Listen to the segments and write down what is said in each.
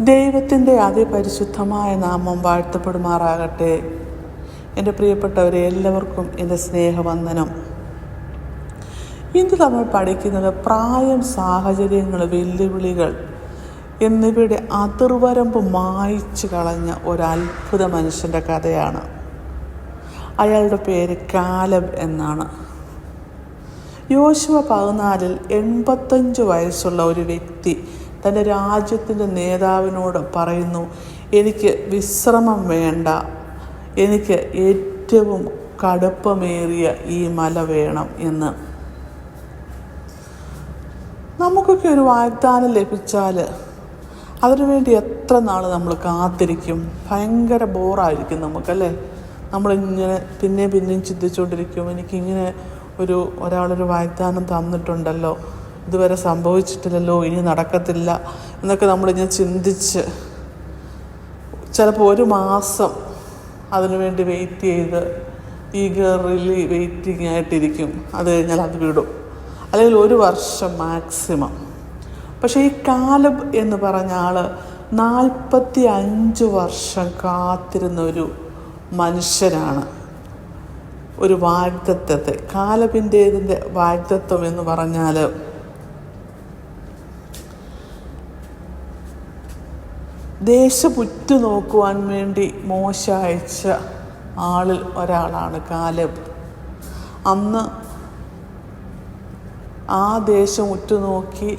ദൈവത്തിന്റെ അതിപരിശുദ്ധമായ നാമം വാഴ്ത്തപ്പെടുമാറാകട്ടെ. എന്റെ പ്രിയപ്പെട്ടവരെ എല്ലാവർക്കും എന്റെ സ്നേഹവന്ദനം. ഇന്ന് നമ്മൾ പഠിക്കുന്നത് പ്രായം സാഹചര്യങ്ങൾ വെല്ലുവിളികൾ എന്നിവയുടെ അതിർവരമ്പ് മായ്ച്ചു കളഞ്ഞ ഒരു അത്ഭുത മനുഷ്യന്റെ കഥയാണ്. അയാളുടെ പേര് കാലബ് എന്നാണ്. യോശുവ പതിനാലിൽ എൺപത്തഞ്ച് വയസ്സുള്ള ഒരു വ്യക്തി തന്റെ രാജ്യത്തിന്റെ നേതാവിനോട് പറയുന്നു എനിക്ക് വിശ്രമം വേണ്ട. എനിക്ക് ഏറ്റവും കടുപ്പമേറിയ ഈ മല വേണം എന്ന്. നമുക്കൊക്കെ ഒരു വാഗ്ദാനം ലഭിച്ചാൽ അതിനുവേണ്ടി എത്ര നാൾ നമ്മൾ കാത്തിരിക്കും? ഭയങ്കര ബോറായിരിക്കും നമുക്കല്ലേ? നമ്മളിങ്ങനെ പിന്നെയും പിന്നെയും ചിന്തിച്ചുകൊണ്ടിരിക്കും. എനിക്കിങ്ങനെ ഒരു ഒരാളൊരു വാഗ്ദാനം തന്നിട്ടുണ്ടല്ലോ. ഇതുവരെ സംഭവിച്ചിട്ടില്ലല്ലോ ഇനി നടക്കത്തില്ല എന്നൊക്കെ നമ്മളിങ്ങനെ ചിന്തിച്ച് ചിലപ്പോൾ ഒരു മാസം അതിനുവേണ്ടി വെയിറ്റ് ചെയ്ത് ഈഗറിലി വെയിറ്റിംഗ് ആയിട്ടിരിക്കും. അത് കഴിഞ്ഞാൽ അത് വിടും. അല്ലെങ്കിൽ ഒരു വർഷം മാക്സിമം പക്ഷേ ഈ കാലബ് എന്ന് പറഞ്ഞ ആൾ നാൽപ്പത്തി അഞ്ച് വർഷം കാത്തിരുന്ന ഒരു മനുഷ്യനാണ്. ഒരു വാഗ്ദത്വത്തെ കാലബിന്റേതിന്റെ വാഗ്ദത്വം എന്ന് പറഞ്ഞാൽ ദേശപുറ്റു നോക്കുവാൻ വേണ്ടി മോശ അയച്ച ആളിൽ ഒരാളാണ് കാലബ്. അന്ന് ആ ദേശം ഉറ്റുനോക്കി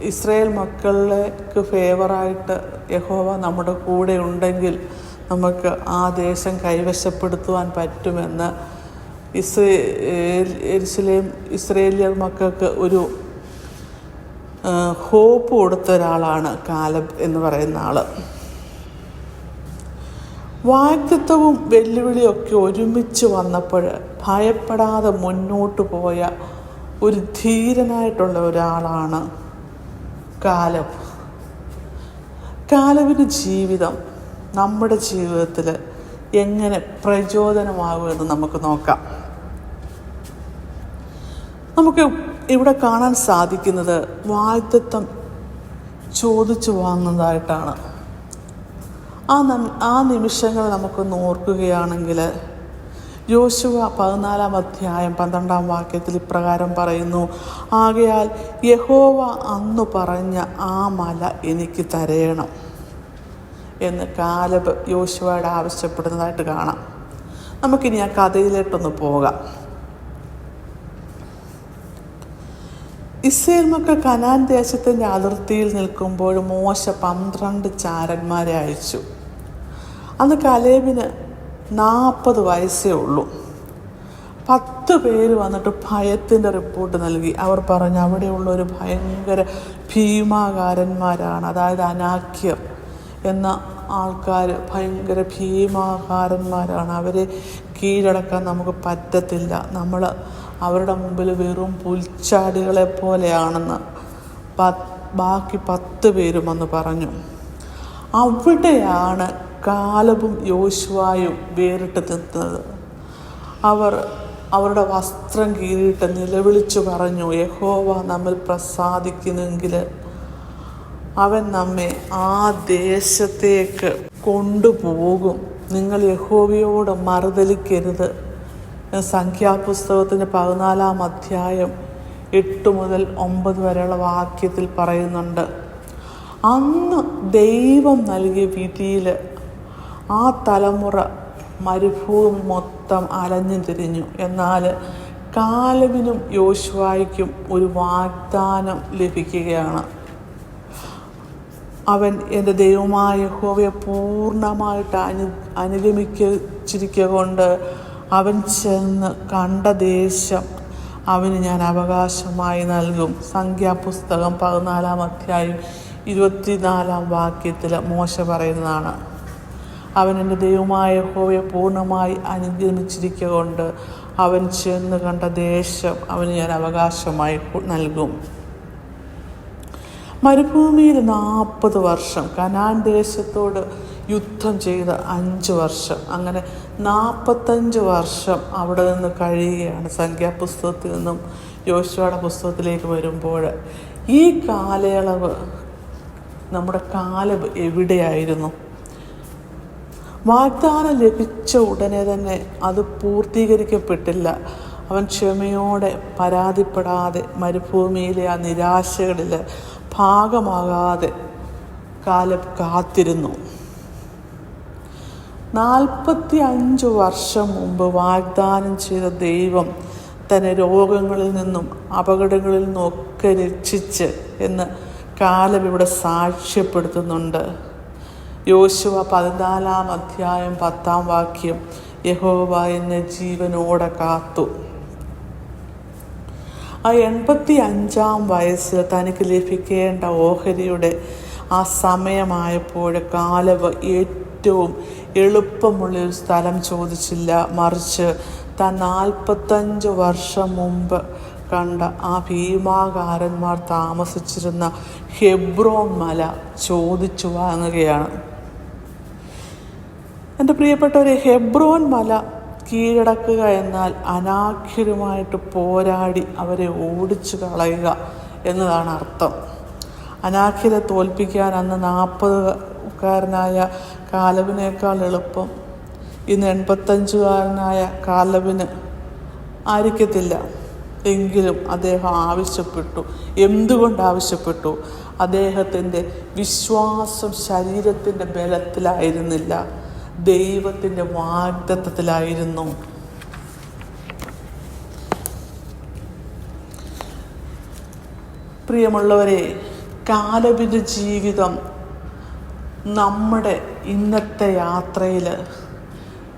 ഇസ്രയേൽ മക്കളിലേക്ക് ഫേവറായിട്ട് യഹോവ നമ്മുടെ കൂടെ ഉണ്ടെങ്കിൽ നമുക്ക് ആ ദേശം കൈവശപ്പെടുത്തുവാൻ പറ്റുമെന്ന് ഇസ്രേ എരിശിലേം മക്കൾക്ക് ഒരു ഹോപ്പ് കൊടുത്ത ഒരാളാണ് കാലബ് എന്ന് പറയുന്ന ആൾ വാഗ്ദത്വവും വെല്ലുവിളിയൊക്കെ ഒരുമിച്ച് വന്നപ്പോൾ ഭയപ്പെടാതെ മുന്നോട്ട് പോയ ഒരു ധീരനായിട്ടുള്ള ഒരാളാണ് കാലബ്. കാലവിന് ജീവിതം നമ്മുടെ ജീവിതത്തിൽ എങ്ങനെ പ്രചോദനമാകുമെന്ന് നമുക്ക് നോക്കാം. നമുക്ക് ഇവിടെ കാണാൻ സാധിക്കുന്നത് വാഴ്ത്തത്വം ചോദിച്ചു വാങ്ങുന്നതായിട്ടാണ്. ആ ആ നിമിഷങ്ങൾ നമുക്കൊന്ന് ഓർക്കുകയാണെങ്കിൽ യോശുവ പതിനാലാം അധ്യായം പന്ത്രണ്ടാം വാക്യത്തിൽ ഇപ്രകാരം പറയുന്നു ആകയാൽ യഹോവ അന്ന് പറഞ്ഞ ആ മല എനിക്ക് തരയണം എന്ന് കാലബ് യോശുവയുടെ ആവശ്യപ്പെടുന്നതായിട്ട് കാണാം. നമുക്കിനി ആ കഥയിലോട്ടൊന്ന് പോകാം. ഇസ്രയേൽ മക്കൾ കനാൻ ദേശത്തിന്റെ അതിർത്തിയിൽ നിൽക്കുമ്പോൾ മോശ പന്ത്രണ്ട് ചാരന്മാരെ അയച്ചു. അന്ന് കലേബിന് നാൽപ്പത് വയസ്സേ ഉള്ളൂ. പത്ത് പേര് വന്നിട്ട് ഭയത്തിന്റെ റിപ്പോർട്ട് നൽകി. അവർ പറഞ്ഞു അവിടെയുള്ള ഒരു ഭയങ്കര ഭീമാകാരന്മാരാണ്. അതായത് അനാക്യർ എന്ന ആൾക്കാർ ഭയങ്കര ഭീമാകാരന്മാരാണ്. അവരെ കീഴടക്കാൻ നമുക്ക് പറ്റത്തില്ല. നമ്മൾ അവരുടെ മുമ്പിൽ വെറും പുൽച്ചാടികളെ പോലെയാണെന്ന് ബാക്കി പത്ത് പേരും വന്ന് പറഞ്ഞു. അവിടെയാണ് കാലവും യോശുവായും വേറിട്ട് നിന്നത്. അവർ അവരുടെ വസ്ത്രം കീറിയിട്ട് നിലവിളിച്ചു പറഞ്ഞു യഹോവ നമ്മിൽ പ്രസാദിക്കുന്നെങ്കിൽ അവൻ നമ്മെ ആ ദേശത്തേക്ക് കൊണ്ടുപോകും. നിങ്ങൾ യഹോവയോട് മറുതലിക്കരുത് സംഖ്യാപുസ്തകത്തിന്റെ പതിനാലാം അധ്യായം എട്ട് മുതൽ ഒമ്പത് വരെയുള്ള വാക്യത്തിൽ പറയുന്നുണ്ട് അന്ന് ദൈവം നൽകിയ വിധിയിൽ ആ തലമുറ മരുഭൂമി മൊത്തം അലഞ്ഞു തിരിഞ്ഞു. എന്നാൽ കാലവിനും യോശുവായിക്കും ഒരു വാഗ്ദാനം ലഭിക്കുകയാണ്. അവൻ എന്റെ ദൈവമായ ഹോവയെ പൂർണമായിട്ട് അനു അനുഗമിച്ചിരിക്കുക കൊണ്ട് അവൻ ചെന്ന് കണ്ട ദേശം അവന് ഞാൻ അവകാശമായി നൽകും. സംഖ്യാപുസ്തകം പതിനാലാം അധ്യായം ഇരുപത്തിനാലാം വാക്യത്തിൽ മോശ പറയുന്നതാണ്. അവൻ എന്റെ ദൈവമായ യഹോവയെ പൂർണമായി അനുഗമിച്ചിരിക്കുക കൊണ്ട് അവൻ ചെന്ന് കണ്ട ദേശം അവന് ഞാൻ അവകാശമായി നൽകും. മരുഭൂമിയിൽ നാൽപ്പത് വർഷം കനാൻ ദേശത്തോട് യുദ്ധം ചെയ്ത അഞ്ച് വർഷം അങ്ങനെ നാൽപ്പത്തഞ്ച് വർഷം അവിടെ നിന്ന് കഴിയുകയാണ് സംഖ്യാപുസ്തകത്തിൽ നിന്നും യോശുവയുടെ പുസ്തകത്തിലേക്ക് വരുമ്പോൾ. ഈ കാലയളവ് നമ്മുടെ കാലം എവിടെയായിരുന്നു? വാഗ്ദാനം ലഭിച്ച ഉടനെ തന്നെ അത് പൂർത്തീകരിക്കപ്പെട്ടില്ല. അവൻ ക്ഷമയോടെ പരാതിപ്പെടാതെ മരുഭൂമിയിലെ ആ നിരാശകളിൽ ഭാഗമാകാതെ കാലം കാത്തിരുന്നു. നാൽപ്പത്തി അഞ്ച് വർഷം മുമ്പ് വാഗ്ദാനം ചെയ്ത ദൈവം തന്നെ രോഗങ്ങളിൽ നിന്നും അപകടങ്ങളിൽ നിന്നും ഒക്കെ രക്ഷിച്ച് എന്ന് കാലം ഇവിടെ സാക്ഷ്യപ്പെടുത്തുന്നുണ്ട്. യോശുവ പതിനാലാം അധ്യായം പത്താം വാക്യം യഹോവ എന്നെ ജീവനോടെ കാത്തു. ആ എൺപത്തി അഞ്ചാം വയസ്സിൽ തനിക്ക് ലഭിക്കേണ്ട ഓഹരിയുടെ ആ സമയമായപ്പോൾ കാലവ് ഏറ്റവും എളുപ്പമുള്ള ഒരു സ്ഥലം ചോദിച്ചില്ല. മറിച്ച് താൻ നാൽപ്പത്തഞ്ച് വർഷം മുമ്പ് കണ്ട ആ ഭീമാകാരന്മാർ താമസിച്ചിരുന്ന ഹെബ്രോൺ മല ചോദിച്ചു വാങ്ങുകയാണ്. എന്റെ പ്രിയപ്പെട്ടവരെ ഹെബ്രോൻ മല കീഴടക്കുക എന്നാൽ അനാഖ്യരുമായിട്ട് പോരാടി അവരെ ഓടിച്ചു കളയുക എന്നതാണ് അർത്ഥം. അനാഖ്യരെ തോൽപ്പിക്കാൻ അന്ന് നാൽപ്പതുകാരനായ കാലവിനേക്കാൾ എളുപ്പം. ഇന്ന് എൺപത്തഞ്ചുകാരനായ കാലവിന് ആയിരിക്കത്തില്ല. എങ്കിലും അദ്ദേഹം ആവശ്യപ്പെട്ടു. എന്തുകൊണ്ട് ആവശ്യപ്പെട്ടു? അദ്ദേഹത്തിന്റെ വിശ്വാസം ശരീരത്തിന്റെ ബലത്തിലായിരുന്നില്ല. ദൈവത്തിന്റെ വാഗ്ദത്വത്തിലായിരുന്നു പ്രിയമുള്ളവരെ കാലവിന്റെ ജീവിതം നമ്മുടെ ഇന്നത്തെ യാത്രയിൽ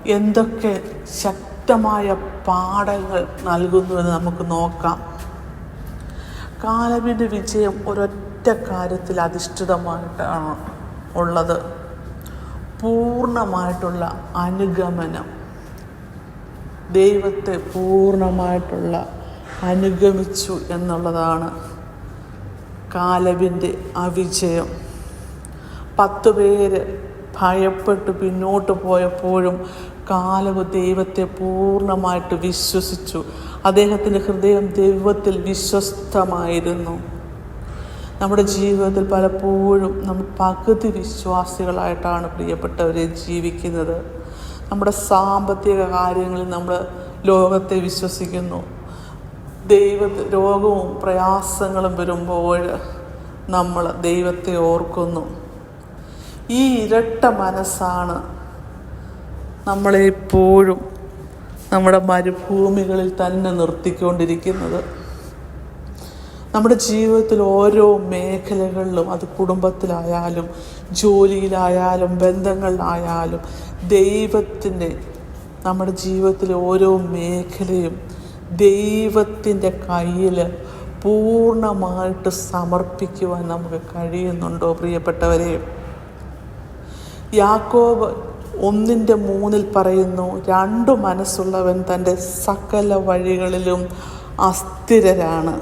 എന്തൊക്കെ ശക്തമായ പാഠങ്ങൾ നൽകുന്നുവെന്ന് നമുക്ക് നോക്കാം. കാലവിന്റെ വിജയം ഒരൊറ്റ കാര്യത്തിൽ അധിഷ്ഠിതമായിട്ടാണ് ഉള്ളത്. പൂർണമായിട്ടുള്ള അനുഗമനം. ദൈവത്തെ പൂർണമായിട്ടുള്ള അനുഗമിച്ചു എന്നുള്ളതാണ് കാലവിന്റെ അവിജയം. വിജയം പത്ത് പേര് ഭയപ്പെട്ട് പിന്നോട്ട് പോയപ്പോഴും കാലവ് ദൈവത്തെ പൂർണമായിട്ട് വിശ്വസിച്ചു. അദ്ദേഹത്തിന്റെ ഹൃദയം ദൈവത്തിൽ വിശ്വസ്തമായിരുന്നു. നമ്മുടെ ജീവിതത്തിൽ പലപ്പോഴും നമ്മൾ പകുതി വിശ്വാസികളായിട്ടാണ് പ്രിയപ്പെട്ടവരെ ജീവിക്കുന്നത്. നമ്മുടെ സാമ്പത്തിക കാര്യങ്ങളിൽ നമ്മൾ ലോകത്തെ വിശ്വസിക്കുന്നു. ദൈവ രോഗവും പ്രയാസങ്ങളും വരുമ്പോൾ നമ്മൾ ദൈവത്തെ ഓർക്കുന്നു. ഈ ഇരട്ട മനസ്സാണ് നമ്മളെപ്പോഴും നമ്മുടെ മരുഭൂമികളിൽ തന്നെ നിർത്തിക്കൊണ്ടിരിക്കുന്നത്. നമ്മുടെ ജീവിതത്തിൽ ഓരോ മേഖലകളിലും അത് കുടുംബത്തിലായാലും ജോലിയിലായാലും ബന്ധങ്ങളിലായാലും ദൈവത്തിന്റെ നമ്മുടെ ജീവിതത്തിലെ ഓരോ മേഖലയും ദൈവത്തിന്റെ കയ്യിൽ പൂർണമായിട്ട് സമർപ്പിക്കുവാൻ നമുക്ക് കഴിയുന്നുണ്ടോ പ്രിയപ്പെട്ടവരെ? യാക്കോബ് ഒന്നിന്റെ മൂന്നിൽ പറയുന്നു രണ്ടു മനസ്സുള്ളവൻ തന്റെ സകല വഴികളിലും അസ്ഥിരരാണ്.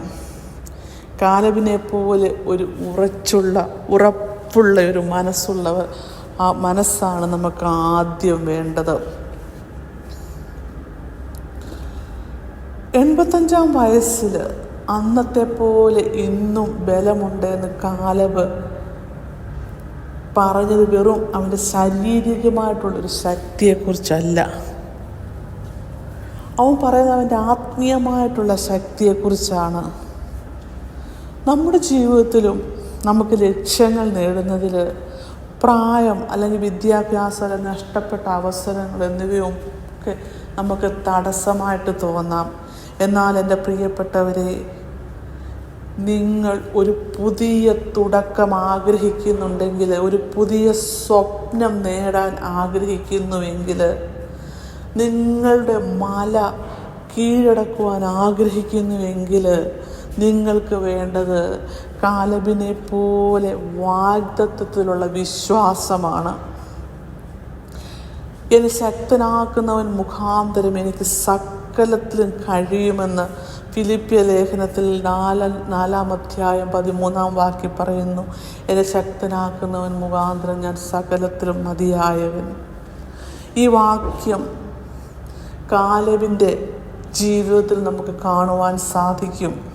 കാലവിനെ പോലെ ഒരു ഉറച്ചുള്ള ഉറപ്പുള്ള ഒരു മനസ്സുള്ളവർ ആ മനസ്സാണ് നമുക്ക് ആദ്യം വേണ്ടത്. എൺപത്തഞ്ചാം വയസ്സിൽ അന്നത്തെ പോലെ ഇന്നും ബലമുണ്ടെന്ന് കാലബ് പറഞ്ഞത് വെറും അവന്റെ ശാരീരികമായിട്ടുള്ളൊരു ശക്തിയെക്കുറിച്ചല്ല. അവൻ പറയുന്നത് അവന്റെ ആത്മീയമായിട്ടുള്ള ശക്തിയെക്കുറിച്ചാണ്. നമ്മുടെ ജീവിതത്തിലും നമുക്ക് ലക്ഷ്യങ്ങൾ നേടുന്നതിൽ പ്രായം അല്ലെങ്കിൽ വിദ്യാഭ്യാസം നഷ്ടപ്പെട്ട അവസരങ്ങൾ എന്നിവയും ഒക്കെ നമുക്ക് തടസ്സമായിട്ട് തോന്നാം. എന്നാൽ എന്റെ പ്രിയപ്പെട്ടവരെ നിങ്ങൾ ഒരു പുതിയ തുടക്കം ആഗ്രഹിക്കുന്നുണ്ടെങ്കിൽ ഒരു പുതിയ സ്വപ്നം നേടാൻ ആഗ്രഹിക്കുന്നുവെങ്കിൽ നിങ്ങളുടെ മല കീഴടക്കുവാൻ ആഗ്രഹിക്കുന്നുവെങ്കിൽ നിങ്ങൾക്ക് വേണ്ടത് കാലബിനെ പോലെ വാഗ്ദത്വത്തിലുള്ള വിശ്വാസമാണ്. എന്നെ ശക്തനാക്കുന്നവൻ മുഖാന്തരം എനിക്ക് സകലത്തിലും കഴിയുമെന്ന് ഫിലിപ്പിയ ലേഖനത്തിൽ നാല നാലാം അധ്യായം പതിമൂന്നാം വാക്യം പറയുന്നു എന്നെ ശക്തനാക്കുന്നവൻ മുഖാന്തരം ഞാൻ സകലത്തിലും മതിയായവൻ. ഈ വാക്യം കാലവിന്റെ ജീവിതത്തിൽ നമുക്ക് കാണുവാൻ സാധിക്കും.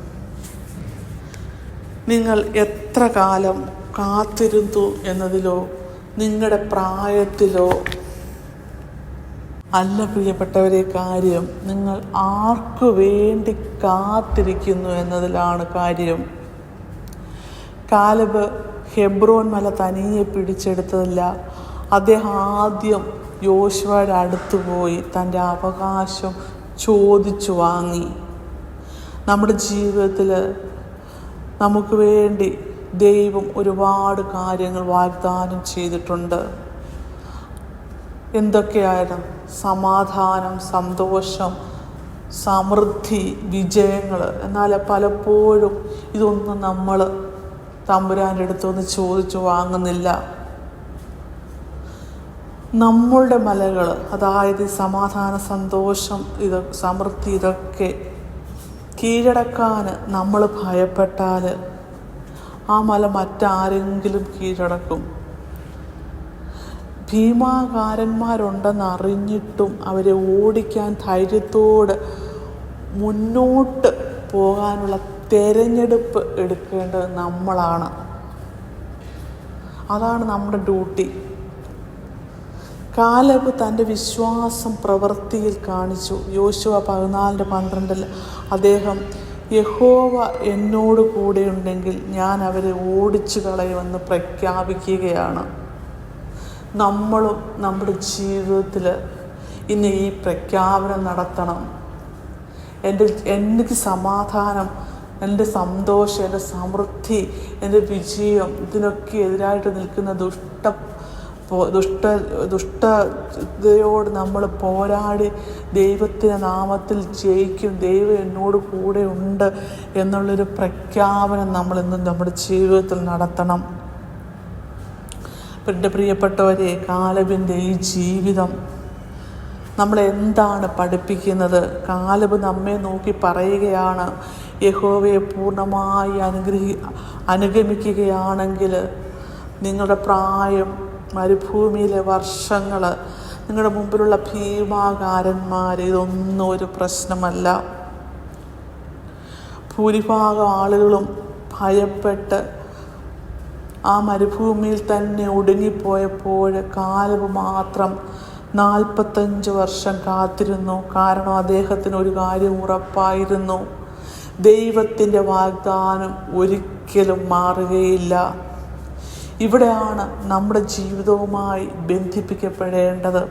നിങ്ങൾ എത്ര കാലം കാത്തിരുന്നു എന്നതിലോ നിങ്ങളുടെ പ്രായത്തിലോ അല്ല പ്രിയപ്പെട്ടവരെ കാര്യം നിങ്ങൾ ആർക്കു വേണ്ടി കാത്തിരിക്കുന്നു എന്നതിലാണ് കാര്യം. കാലബ് ഹെബ്രോൻ മല തനിയെ പിടിച്ചെടുത്തതല്ല അദ്ദേഹം ആദ്യം യോശുവയുടെ അടുത്ത് പോയി തന്റെ അവകാശം ചോദിച്ചു വാങ്ങി. നമ്മുടെ ജീവിതത്തിൽ നമുക്ക് വേണ്ടി ദൈവം ഒരുപാട് കാര്യങ്ങൾ വാഗ്ദാനം ചെയ്തിട്ടുണ്ട്. എന്തൊക്കെയായിരുന്നു സമാധാനം സന്തോഷം സമൃദ്ധി വിജയങ്ങൾ എന്നാൽ പലപ്പോഴും ഇതൊന്നും നമ്മൾ തമ്പുരാന്റെ അടുത്തൊന്ന് ചോദിച്ചു വാങ്ങുന്നില്ല. നമ്മളുടെ മലകൾ അതായത് സമാധാന സന്തോഷം ഇത് സമൃദ്ധി ഇതൊക്കെ കീഴടക്കാൻ നമ്മൾ ഭയപ്പെട്ടാൽ ആ മല മറ്റാരെങ്കിലും കീഴടക്കും. ഭീമാകാരന്മാരുണ്ടെന്ന് അറിഞ്ഞിട്ടും അവരെ ഓടിക്കാൻ ധൈര്യത്തോട് മുന്നോട്ട് പോകാനുള്ള തിരഞ്ഞെടുപ്പ് എടുക്കേണ്ടത് നമ്മളാണ്. അതാണ് നമ്മുടെ ഡ്യൂട്ടി. കാലബ് തന്റെ വിശ്വാസം പ്രവൃത്തിയിൽ കാണിച്ചു. യോശുവ പതിനാലിന്റെ പന്ത്രണ്ടിൽ അദ്ദേഹം യഹോവ എന്നോട് കൂടെയുണ്ടെങ്കിൽ ഞാൻ അവരെ ഓടിച്ചു കളയുമെന്ന് പ്രഖ്യാപിക്കുകയാണ്. നമ്മളും നമ്മുടെ ജീവിതത്തിൽ ഇന്ന് ഈ പ്രഖ്യാപനം നടത്തണം. എന്റെ എനിക്ക് സമാധാനം എന്റെ സന്തോഷം എന്റെ സമൃദ്ധി എന്റെ വിജയം ഇതിനൊക്കെ എതിരായിട്ട് നിൽക്കുന്ന ദുഷ്ട ദുഷ്ട ദുഷ്ടതയോട് നമ്മൾ പോരാടി ദൈവത്തിന്റെ നാമത്തിൽ ജയിക്കും ദൈവം എന്നോട് കൂടെ ഉണ്ട് എന്നുള്ളൊരു പ്രഖ്യാപനം നമ്മൾ ഇന്ന് നമ്മുടെ ജീവിതത്തിൽ നടത്തണം. എന്റെ പ്രിയപ്പെട്ടവരെ കാലബിന്റെ ഈ ജീവിതം നമ്മളെ എന്താണ് പഠിപ്പിക്കുന്നത്? കാലബ് നമ്മെ നോക്കി പറയുകയാണ്. യഹോവയെ പൂർണമായി അനുഗ്രഹി അനുഗമിക്കുകയാണെങ്കിൽ നിങ്ങളുടെ പ്രായം മരുഭൂമിയിലെ വർഷങ്ങൾ നിങ്ങളുടെ മുമ്പിലുള്ള ഭീമാകാരന്മാർ ഇതൊന്നും ഒരു പ്രശ്നമല്ല. ഭൂരിഭാഗം ആളുകളും ഭയപ്പെട്ട് ആ മരുഭൂമിയിൽ തന്നെ ഒടുങ്ങിപ്പോയപ്പോൾ കാലവ് മാത്രം നാൽപ്പത്തഞ്ച് വർഷം കാത്തിരുന്നു. കാരണം അദ്ദേഹത്തിന് ഒരു കാര്യം ഉറപ്പായിരുന്നു. ദൈവത്തിന്റെ വാഗ്ദാനം ഒരിക്കലും മാറുകയില്ല. ഇവിടെയാണ് നമ്മുടെ ജീവിതവുമായി ബന്ധിപ്പിക്കപ്പെടേണ്ടത്.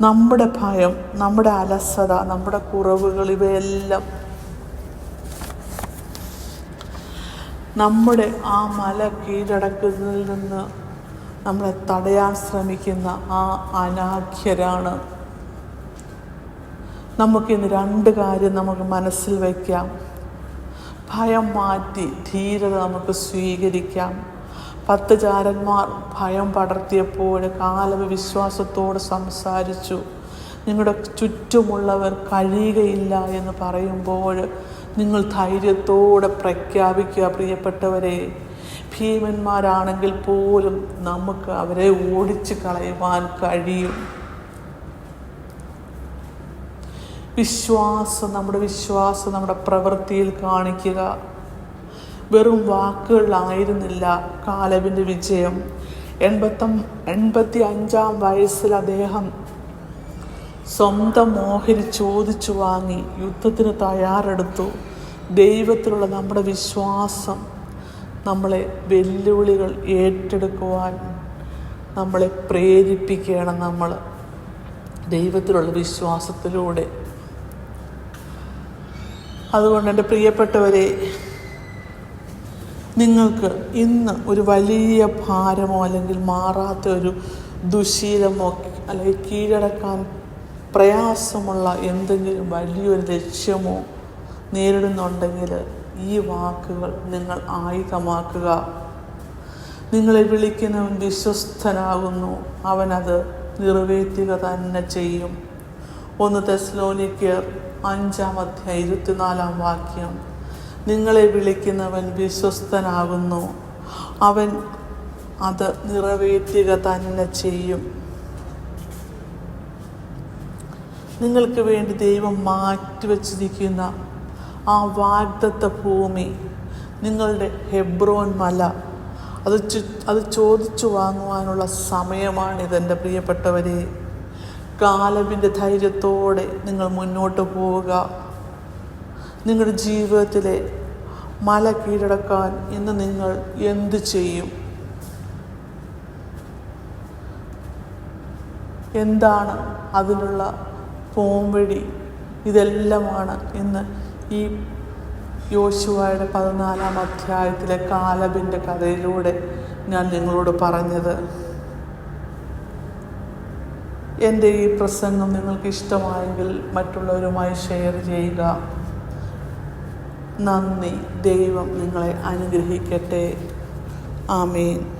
നമ്മുടെ ഭയം നമ്മുടെ അലസത നമ്മുടെ കുറവുകൾ ഇവയെല്ലാം നമ്മുടെ ആ മല കീഴടക്കുന്നതിൽ നിന്ന് നമ്മളെ തടയാൻ ശ്രമിക്കുന്ന ആ അനാഖ്യരാണ്. നമുക്കിന്ന് രണ്ട് കാര്യം നമുക്ക് മനസ്സിൽ വയ്ക്കാം ഭയം മാറ്റി ധീരത നമുക്ക് സ്വീകരിക്കാം. പത്ത് ചാരന്മാർ ഭയം പടർത്തിയപ്പോൾ കാലവ് വിശ്വാസത്തോട് സംസാരിച്ചു. നിങ്ങളുടെ ചുറ്റുമുള്ളവർ കഴിയുകയില്ല എന്ന് പറയുമ്പോൾ നിങ്ങൾ ധൈര്യത്തോടെ പ്രഖ്യാപിക്കുക പ്രിയപ്പെട്ടവരെ. ഭീമന്മാരാണെങ്കിൽ പോലും നമുക്ക് അവരെ ഓടിച്ചു കളയുവാൻ കഴിയും. വിശ്വാസം നമ്മുടെ വിശ്വാസം നമ്മുടെ പ്രവൃത്തിയിൽ കാണിക്കുക. വെറും വാക്കുകളിലായിരുന്നില്ല കാലവിന്റെ വിജയം. എൺപത്തം എൺപത്തി അഞ്ചാം വയസ്സിൽ അദ്ദേഹം സ്വന്തം ഓഹരി ചോദിച്ചു വാങ്ങി യുദ്ധത്തിന് തയ്യാറെടുത്തു. ദൈവത്തിലുള്ള നമ്മുടെ വിശ്വാസം നമ്മളെ വെല്ലുവിളികൾ ഏറ്റെടുക്കുവാൻ നമ്മളെ പ്രേരിപ്പിക്കുകയാണ് നമ്മൾ. ദൈവത്തിലുള്ള വിശ്വാസത്തിലൂടെ. അതുകൊണ്ട് എന്റെ പ്രിയപ്പെട്ടവരെ നിങ്ങൾക്ക് ഇന്ന് ഒരു വലിയ ഭാരമോ അല്ലെങ്കിൽ മാറാത്ത ഒരു ദുശീലമോ അല്ലെങ്കിൽ കീഴടക്കാൻ പ്രയാസമുള്ള എന്തെങ്കിലും വലിയൊരു ലക്ഷ്യമോ നേരിടുന്നുണ്ടെങ്കിൽ ഈ വാക്കുകൾ നിങ്ങൾ ആയുധമാക്കുക. നിങ്ങളെ വിളിക്കുന്നവൻ വിശ്വസ്തനാകുന്നു. അവനത് നിറവേറ്റുക തന്നെ ചെയ്യും. ഒന്ന് തെസ്ലോനിക്കർ അഞ്ചാം അധ്യായം ഇരുപത്തിനാലാം വാക്യം. നിങ്ങളെ വിളിക്കുന്നവൻ വിശ്വസ്തനാകുന്നു. അവൻ അത് നിറവേറ്റുക തന്നെ ചെയ്യും. നിങ്ങൾക്ക് വേണ്ടി ദൈവം മാറ്റിവെച്ചിരിക്കുന്ന ആ വാഗ്ദത്ത ഭൂമി നിങ്ങളുടെ ഹെബ്രോൻ മല. അത് ചു- അത് ചോദിച്ചു വാങ്ങുവാനുള്ള സമയമാണിതെന്റെ പ്രിയപ്പെട്ടവരെ. കാലവിന്റെ ധൈര്യത്തോടെ നിങ്ങൾ മുന്നോട്ട് പോവുക. നിങ്ങളുടെ ജീവിതത്തിലെ മല കീഴടക്കാൻ ഇന്ന് നിങ്ങൾ എന്ത് ചെയ്യും? എന്താണ് അതിനുള്ള പോംവഴി ഇതെല്ലാമാണ് ഇന്ന് ഈ യോശുവയുടെ പതിനാലാം അധ്യായത്തിലെ കാലബിന്റെ കഥയിലൂടെ ഞാൻ നിങ്ങളോട് പറഞ്ഞത്. എന്റെ ഈ പ്രസംഗം നിങ്ങൾക്ക് ഇഷ്ടമായെങ്കിൽ മറ്റുള്ളവരുമായി ഷെയർ ചെയ്യുക. നന്ദി. ദൈവം നിങ്ങളെ അനുഗ്രഹിക്കട്ടെ. ആമേൻ.